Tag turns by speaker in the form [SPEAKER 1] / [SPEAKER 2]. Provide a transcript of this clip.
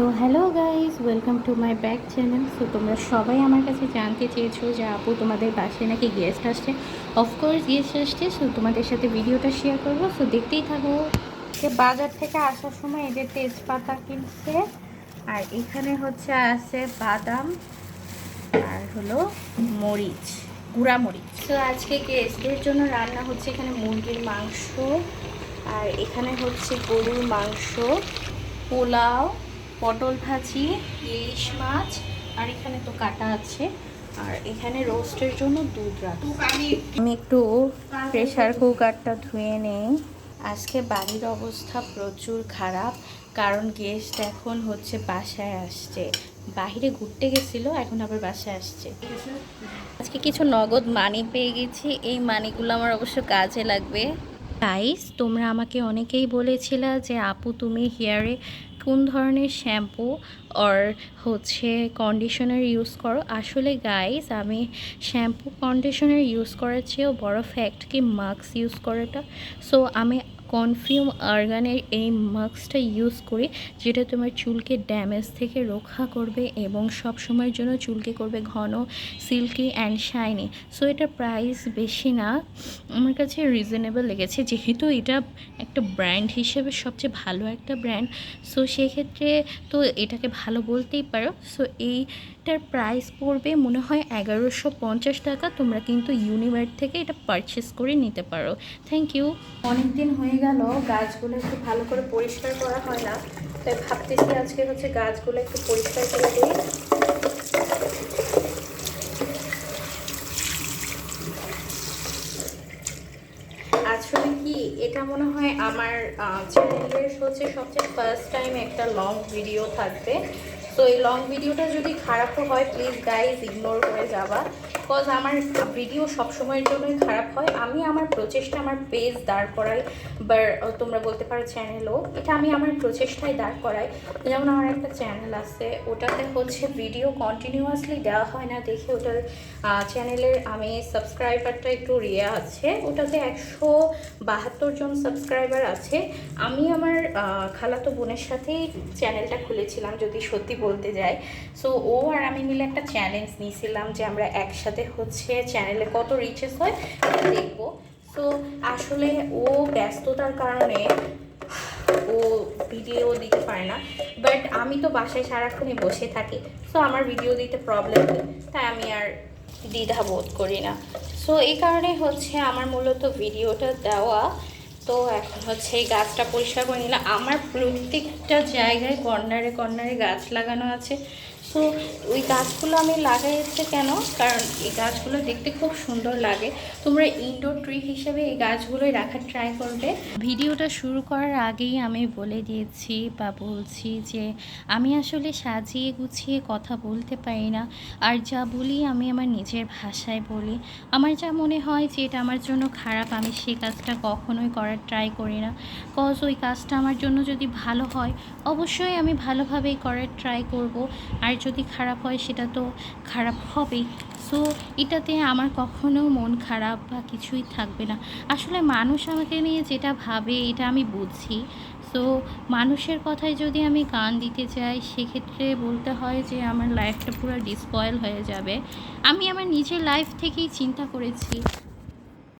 [SPEAKER 1] So hello guys welcome to my back channel so তোমরা সবাই আমার কাছে জানতে চেয়েছো যে আপু তোমাদের বাসায় নাকি গেস্ট আসছে। অফকোর্স গেস্ট আসছে সো তোমাদের সাথে ভিডিওটা শেয়ার করব। সো দেখতেই থাকো যে বাজার থেকে আসার সময় এদের তেজপাতা কিনছে, আর এখানে হচ্ছে আছে বাদাম আর হলো মরিচ, গুঁড়া মরিচ। তো আজকে গেস্টদের জন্য রান্না হচ্ছে এখানে মুরগির মাংস, আর এখানে হচ্ছে গরুর মাংস, পোলাও পটল ভাজি, ইলিশ মাছ, আর এখানে তো কাটা আছে। আর এখানে রোস্টের জন্য দুধ রাখি আমি একটু প্রেশার কুকারটা ধুয়ে নেই। আজকে বাড়ির অবস্থা প্রচুর খারাপ, কারণ গেস্ট এখন হচ্ছে বাসায় আসছে। বাইরে ঘুরতে গেছিল, এখন আবার বাসায় আসছে। আজকে কিছু নগদ মানি পেয়ে গেছি। এই মানিগুলো আমার অবশ্য কাজে লাগবে। গাইস তোমরা আমাকে অনেকেই বলেছিলে যে, আপু, তুমি হেয়ারে কোন ধরনের শ্যাম্পু অর হচ্ছে কন্ডিশনার ইউজ করো? আসলে গাইস আমি শ্যাম্পু কন্ডিশনার ইউজ করার চেয়েও বড় ফ্যাক্ট কি মাস্ক ইউজ করাটা। সো আমি কনফিউম আর্গানের এই মাস্কটা ইউজ করে যেটা তোমার চুলকে ড্যামেজ থেকে রক্ষা করবে এবং সব সময়ের জন্য চুলকে করবে ঘন, সিল্কি অ্যান্ড শাইনি সো এটার প্রাইস বেশি না। আমার কাছে রিজনেবল লেগেছে। যেহেতু এটা একটা ব্র্যান্ড হিসেবে সবচেয়ে ভালো একটা ব্র্যান্ড সো সেক্ষেত্রে তো এটাকে ভালো বলতেই পারো। সো এইটার প্রাইস পড়বে মনে হয় এগারোশো পঞ্চাশ টাকা। তোমরা কিন্তু ইউনিভার্ট থেকে এটা পারচেস করে নিতে পারো। থ্যাংক ইউ অনেক দিন হয়ে গেল, গাছগুলো একটু ভালো করে পরিষ্কার করা হয় না। তাই ভাবতেছি আজকে হচ্ছে গাছগুলো একটু পরিষ্কার করে দিই। আসলে কি, এটা মনে হয় আমার চ্যানেলের হচ্ছে সবচেয়ে ফার্স্ট টাইম একটা লং ভিডিও থাকবে। তো এই লং ভিডিওটা যদি খারাপও হয় প্লিজ গাইজ ইগনোর করে যাবা। বিকজ আমার ভিডিও সবসময়ের জন্যই খারাপ হয়। আমি আমার প্রচেষ্টা, আমার পেজ দাঁড় করাই। বা তোমরা বলতে পারো চ্যানেলও এটা আমি আমার প্রচেষ্টায় দাঁড় করাই। যেমন আমার একটা চ্যানেল আছে। ওটাতে হচ্ছে ভিডিও কন্টিনিউয়াসলি দেওয়া হয় না। দেখে ওটার চ্যানেলের আমি সাবস্ক্রাইবারটা একটু রিয়া আছে। ওটাতে একশো বাহাত্তর জন সাবস্ক্রাইবার আছে। আমি আমার খালাতো বোনের সাথেই চ্যানেলটা খুলেছিলাম, যদি সত্যি বলতে যাই সো ও আর আমি মিলে একটা চ্যালেঞ্জ নিয়েছিলাম যে আমরা একসাথে হচ্ছে চ্যানেলে কত রিচেস হয় দেখব। তো আসলে ও ব্যস্ততার কারণে ও ভিডিও দিতে পারে না। বাট আমি তো বাসায় সারাক্ষণই বসে থাকি সো আমার ভিডিও দিতে প্রবলেম তাই আমি আর দ্বিধা বোধ করি না। সো এই কারণে হচ্ছে আমার মূলত ভিডিওটা দেওয়া। তো এখন হচ্ছে এই গাছটা পরিষ্কার করে নিলাম। আমার প্রত্যেকটা জায়গায় কর্নারে কর্নারে গাছ লাগানো আছে। সো ওই গাছগুলো আমি লাগাইছে কেন? কারণ এই গাছগুলো দেখতে খুব সুন্দর লাগে। তোমরা ইনডোর ট্রি হিসেবে এই গাছগুলোই রাখার ট্রাই করবে। ভিডিওটা শুরু করার আগেই আমি বলে দিয়েছি বা বলছি যে, আমি আসলে সাজিয়ে গুছিয়ে কথা বলতে পারি না। আর যা বলি আমি আমার নিজের ভাষায় বলি। আমার যা মনে হয় যে, এটা আমার জন্য খারাপ, আমি সেই কাজটা কখনোই করার ট্রাই করি না। কজ ওই কাজটা আমার জন্য যদি ভালো হয়, অবশ্যই আমি ভালোভাবেই করার ট্রাই করব। আর যদি খারাপ হয় সেটা তো খারাপ হবেই। সো এটাতে আমার কখনো মন খারাপ বা কিছুই থাকবে না। আসলে মানুষ আমাকে নিয়ে যেটা ভাবে, এটা আমি বুঝি। সো মানুষের কথায় যদি আমি কান দিতে চাই সেক্ষেত্রে বলতে হয় যে আমার লাইফটা পুরো ডিসপয়েল হয়ে যাবে। আমি আমার নিজের লাইফ থেকেই চিন্তা করেছি।